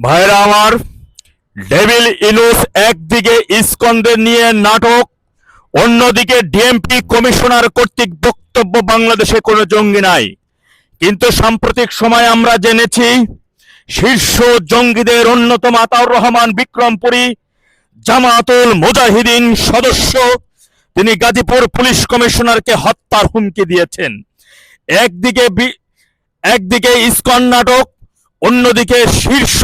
ভাইরা আমার, ডেভিল ইনুস একদিকে ইস্কনদের নিয়ে নাটক, অন্যদিকে ডিএমপি কমিশনার কর্তৃক বক্তব্য বাংলাদেশে কোনো জঙ্গি নাই। কিন্তু সাম্প্রতিক সময় আমরা জেনেছি, শীর্ষ জঙ্গিদের অন্যতম আতাউর রহমান বিক্রমপুরী, জামাতুল মুজাহিদিন সদস্য, তিনি গাজীপুর পুলিশ কমিশনারকে হত্যার হুমকি দিয়েছেন। একদিকে একদিকে ইস্কন নাটক অন্যদিকে শীর্ষ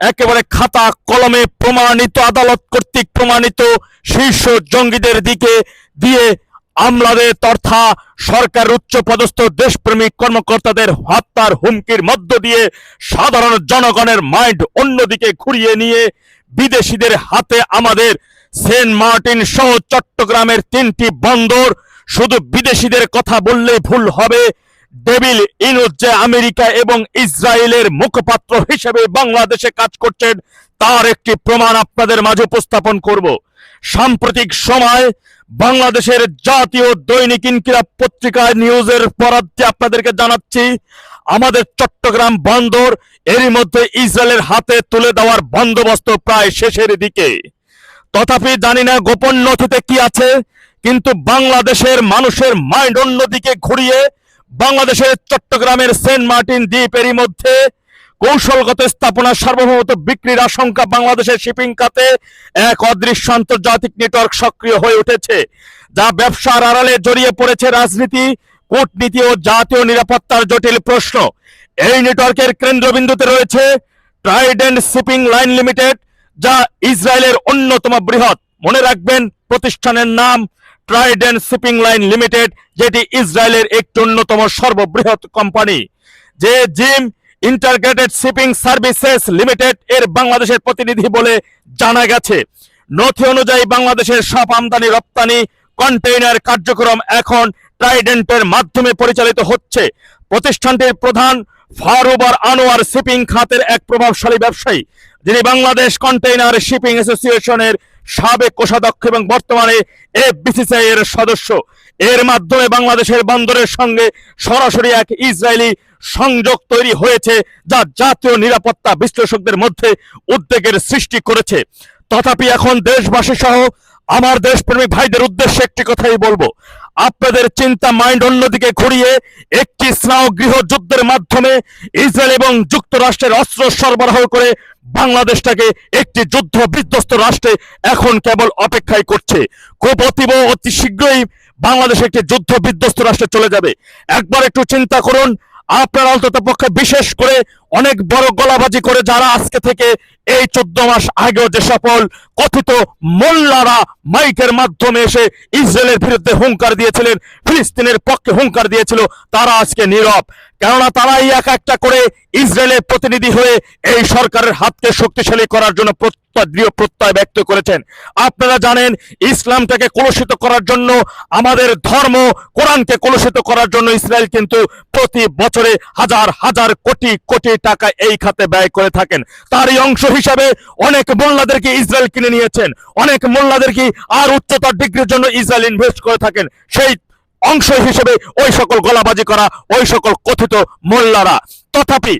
একেবারে খাতা কলমে প্রমাণিত, আদালত কর্তৃক প্রমাণিত শীর্ষ জঙ্গিদের দিকে দিয়ে আমলাদের তথা সরকার উচ্চ পদস্থ দেশপ্রেমিক কর্মকর্তাদের হত্যার হুমকির মধ্য দিয়ে সাধারণ জনগণের মাইন্ড অন্যদিকে ঘুরিয়ে নিয়ে বিদেশিদের হাতে আমাদের সেন্ট মার্টিন সহ চট্টগ্রামের তিনটি বন্দর। শুধু বিদেশিদের কথা বললেই ভুল হবে ডেভিল ইনুজ আমেরিকা এবং ইসরায়েলের মুখপাত্র হিসেবে বাংলাদেশে কাজ করছেন। তার একটি প্রমাণ আপনাদের মাঝে উপস্থাপন করব। সাম্প্রতিক সময় বাংলাদেশের জাতীয় দৈনিক ইনকিলাব পত্রিকায় নিউজের বরাদ্দে আপনাদেরকে জানাচ্ছি, আমাদের চট্টগ্রাম বন্দর, এরই মধ্যে ইসরায়েলের হাতে তুলে দেওয়ার বন্দোবস্ত প্রায় শেষের দিকে। তথাপি জানি না গোপন নথিতে কি আছে, কিন্তু বাংলাদেশের মানুষের মাইন্ড অন্যদিকে ঘুরিয়ে বাংলাদেশের চট্টগ্রামের সেন্ট মার্টিন দ্বীপ এরই মধ্যে কৌশলগত স্থাপনা, সার্বভৌমত্ব বিক্রির আশঙ্কা বাংলাদেশের শিপিং খাতে এক অদৃশ্য আন্তর্জাতিক নেটওয়ার্ক সক্রিয় হয়ে উঠেছে, যা ব্যবসার আড়ালে জড়িয়ে পড়েছে রাজনীতি, কূটনীতি ও জাতীয় নিরাপত্তার জটিল প্রশ্ন। এই নেটওয়ার্কের কেন্দ্রবিন্দুতে রয়েছে ট্রাইডেন্ট শিপিং লাইন লিমিটেড, যা ইসরায়েলের অন্যতম বৃহৎ। মনে রাখবেন, প্রতিষ্ঠানের নাম ট্রাইডেন্ট শিপিং লাইন লিমিটেড যেটি ইসরায়েলের একটি অন্যতম সর্ববৃহৎ কোম্পানি যে ZIM integrated shipping services limited এর বাংলাদেশের প্রতিনিধি বলে জানা গেছে। নথি অনুযায়ী বাংলাদেশের সব আমদানি, রপ্তানি কন্টেইনার কার্যক্রম এখন ট্রাইডেন্টের মাধ্যমে পরিচালিত হচ্ছে। প্রতিষ্ঠানটির প্রধান ফারুবার আনোয়ার শিপিং খাতের এক প্রভাবশালী ব্যবসায়ী, যিনি বাংলাদেশ কন্টেইনার শিপিং অ্যাসোসিয়েশনের সাবেক কোষাধ্যক্ষ এবং বর্তমানে এফ বিসিসিআই এর সদস্য। এর মাধ্যমে বাংলাদেশের বন্দরের সঙ্গে সরাসরি এক ইসরায়েলি সংযোগ তৈরি হয়েছে, যা জাতীয় নিরাপত্তা বিশ্লেষকদের মধ্যে উদ্বেগের সৃষ্টি করেছে। তথাপি এখন দেশবাসী সহ আমার দেশপ্রেমিক ভাইদের উদ্দেশ্যে একটি কথাই বলব। আপনাদের চিন্তা মাইন্ড অন্যদিকে ঘুরিয়ে একটি স্নাহ গৃহ যুদ্ধের মাধ্যমে ইসরায়েল এবং যুক্তরাষ্ট্রের অস্ত্র সরবরাহ করে বাংলাদেশটাকে একটি যুদ্ধ বিধ্বস্ত রাষ্ট্রে এখন কেবল অপেক্ষায় করছে। খুব অতীব অতি শীঘ্রই বাংলাদেশ একটি যুদ্ধ বিধ্বস্ত রাষ্ট্রে চলে যাবে। একবার একটু চিন্তা করুন আপনার অন্তত পক্ষে বিশেষ করে অনেক বড় গলাবাজি করে যারা আজকে থেকে এই চোদ্দ মাস আগেও যে সকল কথিত মোল্লারা মাইকের মাধ্যমে এসে ইসরায়েলের বিরুদ্ধে হুঙ্কার দিয়েছিলেন, ফিলিস্তিনের পক্ষে হুঙ্কার দিয়েছিল, তারা আজকে নীরব। কেননা তারাই এক একটা করে ইসরায়েলের প্রতিনিধি হয়ে এই সরকারের হাতকে শক্তিশালী করার জন্য প্রত্যয় দৃঢ় প্রত্যয় ব্যক্ত করেছেন। আপনারা জানেন, ইসলামটাকে কলুষিত করার জন্য, আমাদের ধর্ম কোরআনকে কলুষিত করার জন্য ইসরায়েল কিন্তু প্রতি বছরে হাজার হাজার কোটি কোটি টাকা এই খাতে ব্যয় করে থাকেন। তারই অংশ হিসাবে অনেক মোল্লাদেরকে ইসরায়েল কিনে নিয়েছেন। অনেক মোল্লাদেরকে আর উচ্চতর ডিগ্রির জন্য ইসরায়েল ইনভেস্ট করে থাকেন। সেই অংশ হিসেবে ওই সকল গলাবাজি করা, ওই সকল কথিত মোল্লারা। তথাপি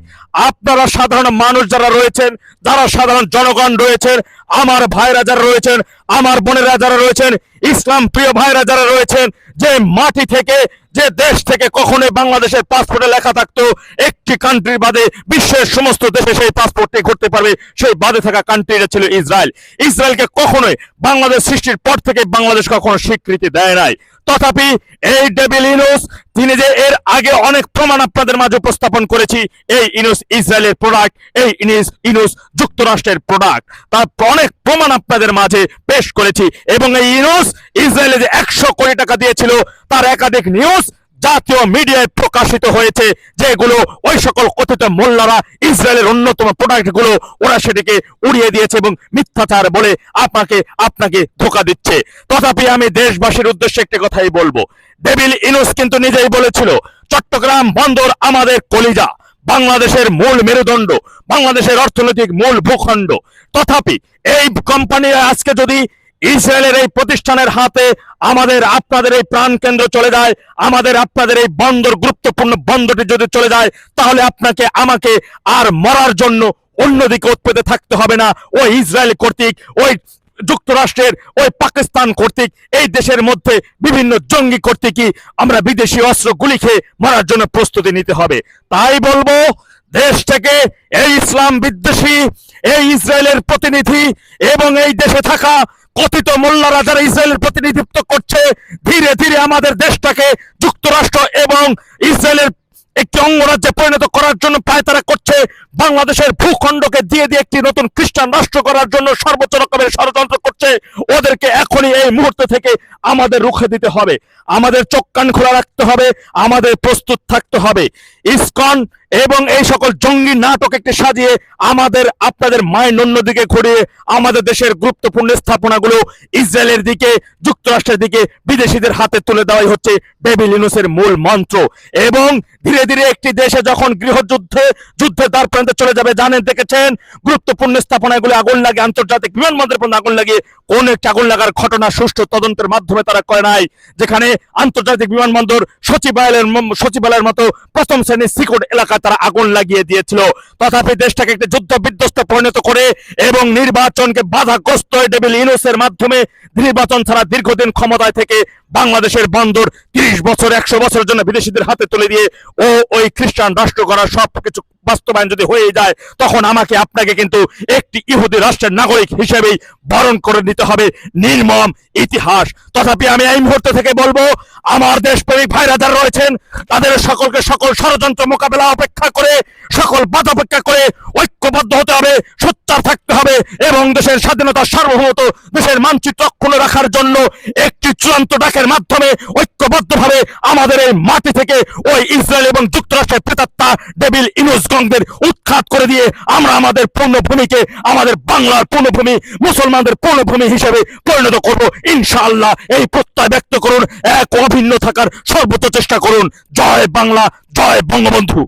আপনারা সাধারণ মানুষ যারা রয়েছেন, যারা সাধারণ জনগণ রয়েছেন, আমার ভাইরা যারা রয়েছেন, আমার বোনেরা যারা রয়েছেন, ইসলাম প্রিয় ভাইরা যারা রয়েছেন, যে মাটি থেকে যে দেশ থেকে কখনোই বাংলাদেশের পাসপোর্টে লেখা থাকতো, একটি কান্ট্রি বাদে বিশ্বের সমস্ত দেশে সেই পাসপোর্টটি ঘুরতে পারবে, সেই বাদে থাকা কান্ট্রিটা ছিল ইসরায়েল। ইসরায়েলকে কখনোই বাংলাদেশ সৃষ্টির পর থেকে বাংলাদেশ কখনো স্বীকৃতি দেয় নাই। তথাপি এই ডেবিল ইনুস, তিনি যে এর আগে অনেক প্রমাণ আপনাদের মাঝে উপস্থাপন করেছি, এই ইনুস ইসরায়েলের প্রোডাক্ট এই ইনুস ইনুস যুক্তরাষ্ট্রের প্রোডাক্ট তার অনেক প্রমাণ আপনাদের মাঝে পেশ করেছি এবং এই ইনুস ইসরায়েলে যে একশো কোটি টাকা দিয়েছিল, তার একাধিক নিউজ জাতীয় মিডিয়ায় প্রকাশিত হয়েছে, যেগুলো ওই সকল কথিত মোল্লারা ইসরায়েলের অন্যতম প্রোডাক্টগুলো, ওরা সেটিকে উড়িয়ে দিয়েছে এবং মিথ্যাচার বলে আপনাকে আপনাকে ধোকা দিচ্ছে। তথাপি আমি দেশবাসীর উদ্দেশ্যে একটি কথাই বলব। ডেভিল ইনুস কিন্তু নিজেই বলেছিল, চট্টগ্রাম বন্দর আমাদের কলিজা। বাংলাদেশের মূল মেরুদণ্ড, বাংলাদেশের অর্থনৈতিক মূল ভূখণ্ড। তথাপি এই কোম্পানি আজকে যদি ইসরায়েলের এই প্রতিষ্ঠানের হাতে আমাদের আপনাদের এই প্রাণ কেন্দ্র চলে যায়, আমাদের আপনাদের এই বন্দর, গুরুত্বপূর্ণ বন্দরটি যদি চলে যায়, তাহলে আপনাকে, আমাকে আর মরার জন্য অন্যদিকে উৎপেতে থাকতে হবে না। ওই ইসরায়েল কর্তৃক, ওই যুক্তরাষ্ট্রের ওই পাকিস্তান কর্তৃক, এই দেশের মধ্যে বিভিন্ন জঙ্গি কর্তৃকই আমরা বিদেশি অস্ত্র গুলি খেয়ে মারার জন্য প্রস্তুতি নিতে হবে। তাই বলব, দেশ থেকে এই ইসলাম বিদ্বেষী, এই ইসরায়েলের প্রতিনিধি এবং এই দেশে থাকা কথিত মোল্লারা যারা ইসরায়েলের প্রতিনিধিত্ব করছে, ধীরে ধীরে আমাদের দেশটাকে যুক্তরাষ্ট্র এবং ইসরায়েলের একটি অঙ্গরাজ্যে পরিণত করার জন্য পায়তারা করছে বাংলাদেশের ভূখণ্ডকে দিয়ে দিয়ে একটি নতুন খ্রিস্টান রাষ্ট্র করার জন্য সর্বোচ্চ রকমের ষড়যন্ত্র করছে, ওদেরকে এখনই এই মুহূর্তে থেকে আমাদের রুখে দিতে হবে। আমাদের চোখ কান খোলা রাখতে হবে, আমাদের প্রস্তুত থাকতে হবে। ইসকন এবং এই সকল জঙ্গি নাটক একটি সাজিয়ে আমাদের, আপনাদের মাইন্ড অন্যদিকে ঘুরিয়ে আমাদের দেশের গুরুত্বপূর্ণ স্থাপনাগুলো ইসরায়েলের দিকে, যুক্তরাষ্ট্রের দিকে, বিদেশিদের হাতে তুলে দেওয়াই হচ্ছে বেবিলিনুসের মূল মন্ত্র। এবং ধীরে ধীরে একটি দেশে যখন গৃহযুদ্ধে, যুদ্ধের দ্বার প্রান্তে চলে যাবে, জানেন, দেখেছেন? গুরুত্বপূর্ণ স্থাপনাগুলো আগুন লাগে আন্তর্জাতিক বিমানবন্দরের পর্যন্ত আগুন লাগে কোন একটি আগুন লাগার ঘটনা সুষ্ঠু তদন্তের মাধ্যমে তারা করে নাই। যেখানে আন্তর্জাতিক বিমানবন্দর সচিবালয়ের সচিবালয়ের মতো প্রথম শ্রেণির সিকট এলাকায় তারা আগুন লাগিয়ে দিয়েছিল। তথাপি দেশটাকে একটি যুদ্ধ বিধ্বস্ত পরিণত করে এবং নির্বাচনকে বাধাগ্রস্ত ডেবিল ইউনুসের মাধ্যমে নির্বাচন ছাড়া দীর্ঘদিন ক্ষমতায় থেকে বাংলাদেশের বন্দর তিরিশ বছর, একশো বছরের জন্য বিদেশিদের হাতে তুলে দিয়ে ও ওই খ্রিস্টান রাষ্ট্র করার সব কিছু বাস্তবায়ন যদি হয়ে যায়, তখন আমাকে আপনাকে কিন্তু একটি ইহুদি রাষ্ট্রের নাগরিক হিসেবেই বরণ করে নিতে হবে। নির্মম ইতিহাস। তথাপি আমি এই মুহূর্তে থেকে বলব, আমার দেশপ্রেমিক ভাইরা যারা রয়েছেন, তাদের সকলকে সকল ষড়যন্ত্র মোকাবেলা অপেক্ষা করে, সকল বাধা অপেক্ষা করে ঐক্যবদ্ধ হতে হবে, সোচ্চার থাকতে হবে এবং দেশের স্বাধীনতা সার্বভৌমত দেশের মানচিত্র অক্ষুণ্ণ রাখার জন্য একটি চূড়ান্ত ডাকের মাধ্যমে ঐক্যবদ্ধভাবে আমাদের এই মাটি থেকে ওই ইসরায়েল এবং যুক্তরাষ্ট্রের প্রেতাত্মা ডেবিল ইনুসগংদের উৎখাত করে দিয়ে আমরা আমাদের পূর্ণভূমিকে, আমাদের বাংলার পূর্ণভূমি, মুসলমানদের পূর্ণভূমি হিসেবে পরিণত করব। ইনশাআল্লাহ এই প্রত্যয় ব্যক্ত করুন, এক অভিন্ন থাকার সর্বোচ্চ চেষ্টা করুন। জয় বাংলা, জয় বঙ্গবন্ধু।